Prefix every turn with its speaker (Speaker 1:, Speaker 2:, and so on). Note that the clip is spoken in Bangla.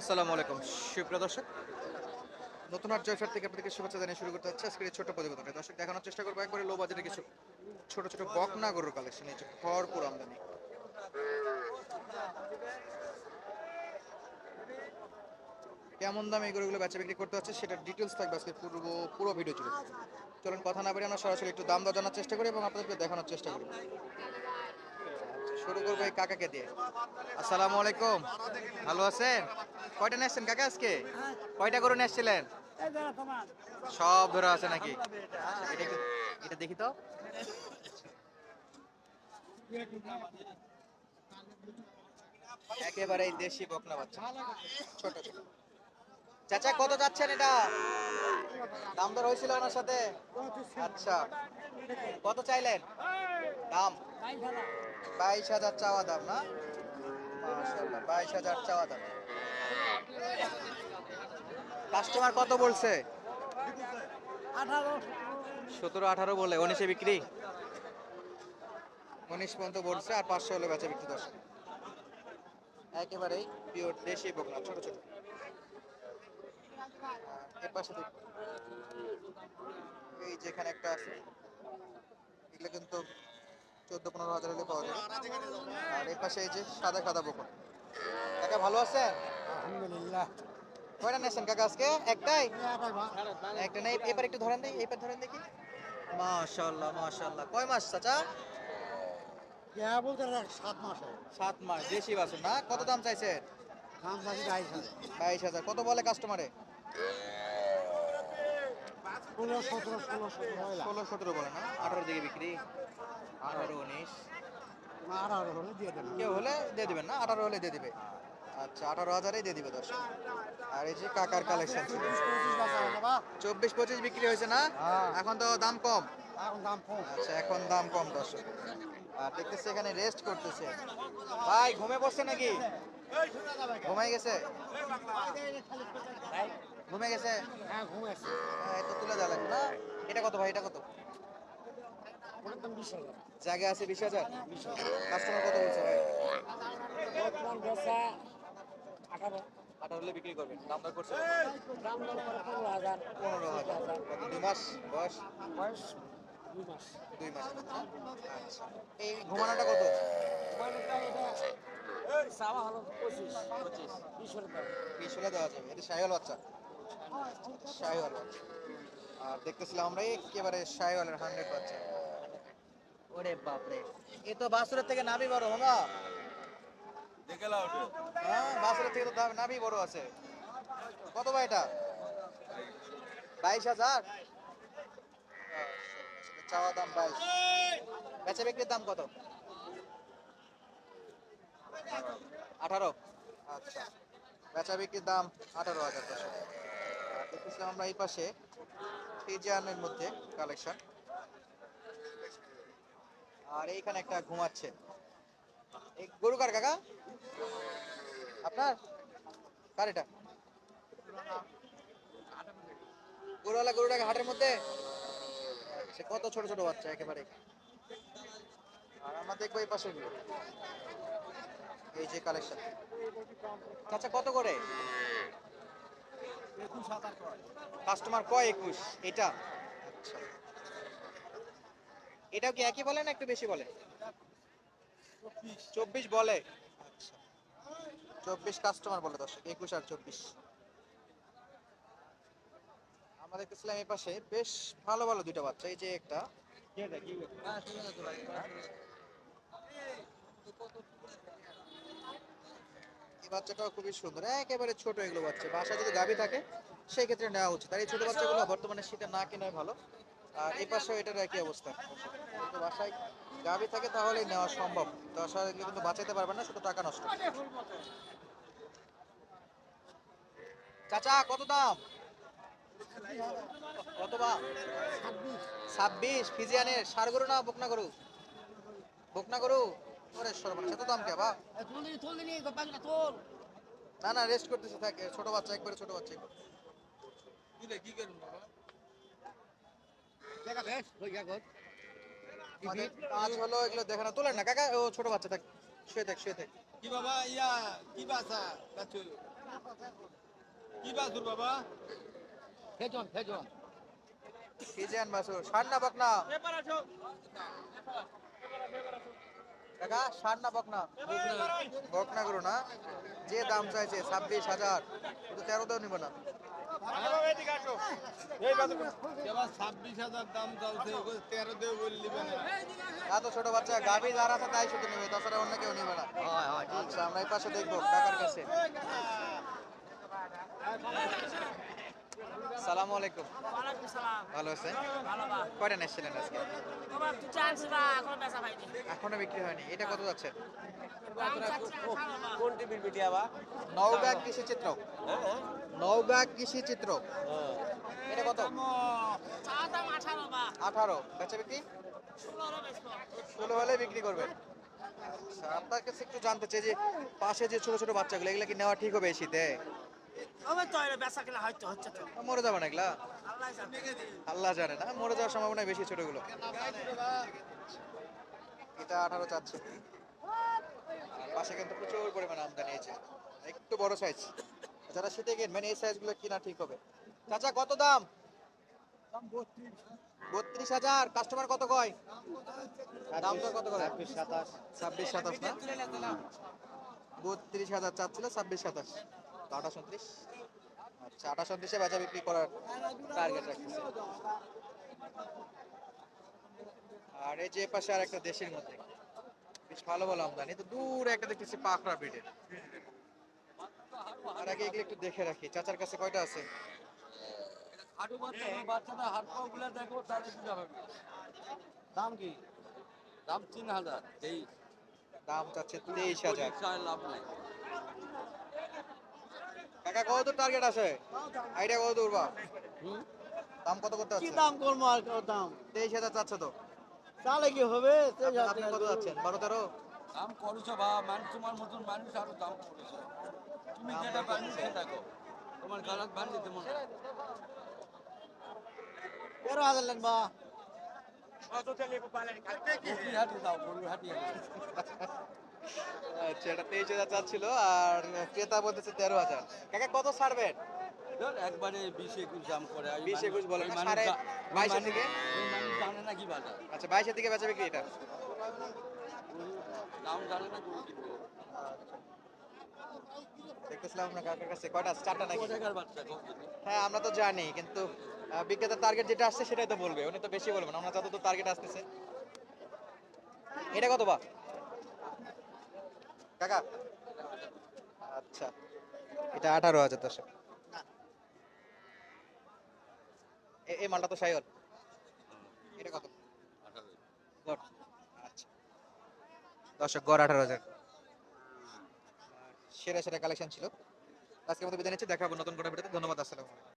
Speaker 1: আসসালামু আলাইকুম। সুপ্রিয় দর্শক, নতুন হাট জয়ফার থেকে আপনাদেরকে শুভেচ্ছা জানিয়ে শুরু করতে হচ্ছে আজকের এই ছোট্ট প্রতিবেদনটা দর্শক, দেখানোর চেষ্টা করব একবারে লো বাজারে কিছু ছোট ছোট বকনা গরুর কালেকশন এই ভরপুর আমদানি। কেমন দামে এই গরুগুলো বেচা বিক্রি করতে হচ্ছে সেটার ডিটেলস থাকবে আজকে পুরো পুরো ভিডিও জুড়ে। চলুন কথা না বেরিয়ে আমরা সরাসরি একটু দাম দর জানার চেষ্টা করি এবং আপনাদেরকে দেখানোর চেষ্টা করি। শুরু করব এই কাকাকে দিয়ে। আসসালামু আলাইকুম। ভালো আছেন? কয়টা নিয়ে কাকা আজকে? কয়টা গরু নিয়ে এসেছিলেন সব ধরে আছে নাকি? এটা দেখি তো। একেবারে দেশি বকনা বাচ্চা। ছোট ছোট। চাচা, কত যাচ্ছেন এটা? দাম দর হয়েছিল ওনার সাথে? আচ্ছা। কত চাইলেন? দাম? বাইশ হাজার চাওয়া দাম, না? বাইশ হাজার চাওয়া দাম। কাস্টমার কত বলছে? সতেরো, আঠারো বলে, উনিশে বিক্রি? উনিশ পর্যন্ত বলছে, আর পাঁচশো হলে বেচা বিক্রি দশ। একেবারেই পিওর দেশি বকনা, ছোট ছোট। পাশে দেখুন। এই যেখানে একটা আছে এগুলো কিন্তু চোদ্দ পনেরো হাজার হলে পাওয়া যায় আর এর পাশে এই যে সাদা সাদা বকন। কাকা ভালো আছেন?
Speaker 2: আলহামদুলিল্লাহ।
Speaker 1: কয়টা কাকা আজকে? একটাই? একটা নেই। এবার একটু ধরেন দেখি এবার ধরেন দেখি। মাশাআল্লাহ মাশাআল্লাহ। কয় মাস চাচা?
Speaker 2: সাত মাসে।
Speaker 1: সাত মাস দেশি বাছুর না? কত দাম চাইছেন?
Speaker 2: দাম হাজার।
Speaker 1: বাইশ হাজার। কত বলে কাস্টমারে
Speaker 2: ষোলো সতেরো ষোলো সতেরো
Speaker 1: ষোলো সতেরো বলে না? আঠারো দিকে বিক্রি। আঠারো উনিশ।
Speaker 2: আঠারো হলে দিয়ে দেবেন।
Speaker 1: কেউ হলে দিয়ে দিবেন না? আঠারো হলে দিয়ে দিবে। আচ্ছা আঠারো হাজারেই দিয়ে দিবে দশ আর এই যে কাকার কালেকশন চব্বিশ পঁচিশ বিক্রি হয়েছে না?
Speaker 2: হ্যাঁ।
Speaker 1: এখন তো দাম কম।
Speaker 2: এখন দাম কম।
Speaker 1: আচ্ছা এখন দাম কম দশ আর দেখতেছি এখানে রেস্ট করতেছে। ভাই ঘুমে বসছে নাকি? ঘুমাই গেছে? ঘুমে গেছে?
Speaker 2: হ্যাঁ ঘুমেছে
Speaker 1: হ্যাঁ, এই তো তুলে দেওয়া লাগবে না? এটা কত ভাই? এটা কত? জায়গা আছে বিশ হাজার? কাস্টমার কত বলছে ভাই?
Speaker 2: আঠারো।
Speaker 1: আঠারো হলে বিক্রি করবেন। দাম দর করছে
Speaker 2: দাম দর করে পনেরো হাজার।
Speaker 1: পনেরো হাজার। দুই মাস বয়স?
Speaker 2: বয়স দুই মাস।
Speaker 1: দুই মাস আচ্ছা। এই ঘুমানোটা কত?
Speaker 2: পঁচিশ।
Speaker 1: পঁচিশ।
Speaker 2: বিশ হলে
Speaker 1: দেওয়া যাবে। এটা বাচ্চা। শাহিওয়াল বাচ্চা। আর দেখতেছিলাম আমরা একেবারে শাহিওয়ালের হান্ড্রেড বাচ্চা। ওরে বাপরে। এ তো বাসুরের থেকে নাবি বড় মামা হ্যাঁ বাসুরের থেকে তো নাবি বড় আছে। কত ভাই এটা? বাইশ হাজার? চাওয়া দাম বাইশ। বেচা বিক্রির দাম কত? আঠারো। আচ্ছা বেচা বিক্রির দাম আঠারো হাজার। দেখতেছিলাম আমরা এই পাশে ফিজিয়ানের মধ্যে কালেকশন আর এইখানে একটা ঘুমাচ্ছে। এই গরু কার কাকা? আপনার? কার এটা? গরুওয়ালা গরুটাকে হাটের মধ্যে? আচ্ছা কত ছোট ছোট বাচ্চা একেবারে। আর আমরা দেখব এই পাশে এই যে কালেকশন আচ্ছা কত করে? কাস্টমার কয়? একুশ? এটা? আচ্ছা। এটাও কি একই বলে না একটু বেশি বলে? চব্বিশ। বলে। আচ্ছা। চব্বিশ কাস্টমার বলে দর্শক একুশ আর চব্বিশ। আমরা দেখতেছিলাম এই পাশে বেশ ভালো ভালো দুইটা বাচ্চা এই যে একটা। বাচ্চাটাও খুবই সুন্দর। একেবারে ছোট এগুলো বাচ্চা। বাসা যদি গাভী থাকে, সেই ক্ষেত্রে নেওয়া উচিত। আর এই ছোট বাচ্চাগুলো বর্তমানে শীতে না কেনাই ভালো। আর এই পাশেও এটার একই অবস্থা। বাসায় গাভী থাকে, তাহলেই নেওয়া সম্ভব। দশ এগুলো কিন্তু বাঁচাতে পারবে না, শুধু টাকা নষ্ট। চাচা, কত দাম? কত বা ছাব্বিশ। ফিজিয়ানের, সার গরু না বকনা গরু? বকনা গরু? ওরে সর্বনাশ, এত দাম কে বা
Speaker 2: নি
Speaker 1: না না রেস্ট করতেছে থাকে ছোট বাচ্চা একবারে ছোট বাচ্চা।
Speaker 2: দেখা বেশ হই গা গো
Speaker 1: আমাদের কাজ হলো এগুলো দেখানো তোলেন না কাকা ও ছোট বাচ্চা থাক শুয়ে থাক শুয়ে থাক।
Speaker 3: কি বাবা ইয়া কি বাসা বাচ্চু কি বাসুর বাবা?
Speaker 2: ফেজন ফেজন
Speaker 1: ফিজিয়ান বাসুর ষাট না বকনা কাকা ষাট না বকনা? বকনা করো না। যে দাম চাইছে ছাব্বিশ হাজার। কিন্তু তেরোতেও নিব না।
Speaker 3: এবার ছাব্বিশ হাজার দাম চলছে তেরো দিয়ে বললিবে
Speaker 1: এত ছোট বাচ্চা গাভী যার আছে তাই শুধু নেবে তাছাড়া অন্য কেউ নেবে না।
Speaker 2: হয় হয়
Speaker 1: আচ্ছা আমরা এই পাশে দেখব কাকার কাছে। সালামু আলাইকুম।
Speaker 4: ওয়ালাইকুম সালাম।
Speaker 1: ভালো আছেন?
Speaker 4: ভালো বা?
Speaker 1: কয়টা আজকে?
Speaker 4: এখন বেচা পাইনি
Speaker 1: এখনও বিক্রি হয়নি। এটা কত যাচ্ছে? নওগাঁ কৃষি চিত্র।
Speaker 3: হ্যাঁ
Speaker 1: নওগাঁ কৃষি চিত্র। এটা কত?
Speaker 4: দাম আঠারো
Speaker 1: বেচা বিক্রি?
Speaker 4: ষোলো
Speaker 1: হলে বিক্রি করবেন আচ্ছা, আপনার কাছে একটু জানতে চাই যে পাশে যে ছোট ছোট বাচ্চাগুলো এগুলো কি নেওয়া ঠিক হবে শীতে
Speaker 4: তো এটা বেচা কিনা হয়তো হচ্ছে তো।
Speaker 1: মরে যাবে না এগুলা?
Speaker 4: আল্লাহ জানে।
Speaker 1: না মরে যাওয়ার সম্ভাবনা বেশি ছোটগুলো। এটা আঠারো চাচ্ছে। পাশে কিন্তু প্রচুর পরিমাণে আমদানি হয়েছে। একটু বড় সাইজ যারা শীতে কিনবেন এই সাইজগুলো কিনা ঠিক হবে। চাচা কত দাম? বত্রিশ হাজার। কাস্টমার কত কয়? দাম তো কত করে ছাব্বিশ সাতাশ। ছাব্বিশ সাতাশ না? বত্রিশ হাজার চাচ্ছিল ছাব্বিশ সাতাশ। আঠাশ উনত্রিশ আচ্ছা আঠাশ উনত্রিশে বেচা বিক্রি করার টার্গেট রাখতেছে আর এই যে পাশে আর একটা দেশের মধ্যে বেশ ভালো ভালো আমদানি। তো দূর একটা দেখতেছি পাকড়া ব্রিডের আর আগে এগুলো একটু দেখে রাখি। চাচার কাছে কয়টা আছে?
Speaker 2: দাম কি? দাম তিন হাজার এই
Speaker 1: দাম চাচ্ছে তেইশ হাজার।
Speaker 2: লাভ নাই।
Speaker 1: কাকা কত টার্গেট আছে? আইডিয়া কত দূর বা? দাম কত করতে
Speaker 5: কি দাম করব আর কত দাম?
Speaker 1: তেইশ হাজার চাচ্ছে তো।
Speaker 5: তাহলে কি হবে?
Speaker 1: আপনি কত যাচ্ছেন? বারো তেরো?
Speaker 2: দাম করেছ বা মানুষ তোমার মতন মানুষ আরও দাম করেছ। তুমি যেটা পারবে সেটা তোমার গালাত বান দিতে মনে।
Speaker 5: তেরো হাজার লাগবা।
Speaker 2: হাটি দাও গরুর হাটি।
Speaker 1: আচ্ছা এটা তেইশ হাজার চাচ্ছিল আর ক্রেতা বলতেছে তেরো হাজার। কাকা কত ছাড়বেন
Speaker 2: ধর একবারে বিশ একুশ দাম করে।
Speaker 1: বিশ একুশ বলে
Speaker 2: এই
Speaker 1: না,
Speaker 2: মানুষ
Speaker 1: সাড়ে বাইশের দিকে?
Speaker 2: জানে না কি বাজার।
Speaker 1: আচ্ছা বাইশের দিকে বেচা বিক্রি এটা?
Speaker 2: দাম জানে না গরু কিনবে।
Speaker 1: দেখতেছিলাম আপনার কাকার কাছে কয়টা চারটা নাকি? হ্যাঁ আমরা তো জানি কিন্তু আহ, বিক্রেতার টার্গেট যেটা আসছে সেটাই তো বলবে। উনি তো বেশি বলবেন আমরা যত টার্গেট আসতেছে। এটা কত বা? কাকা? আচ্ছা। এটা আঠারো হাজার এই মালটা তো সাইল এটা কত? গড়। আচ্ছা। দর্শক, গড় আঠারো হাজার। সেরা সেরা কালেকশন ছিল। আজকে মতো বিদায় নিচ্ছি। দেখাবো নতুন কোনো ভিডিওতে। ধন্যবাদ, আসসালামু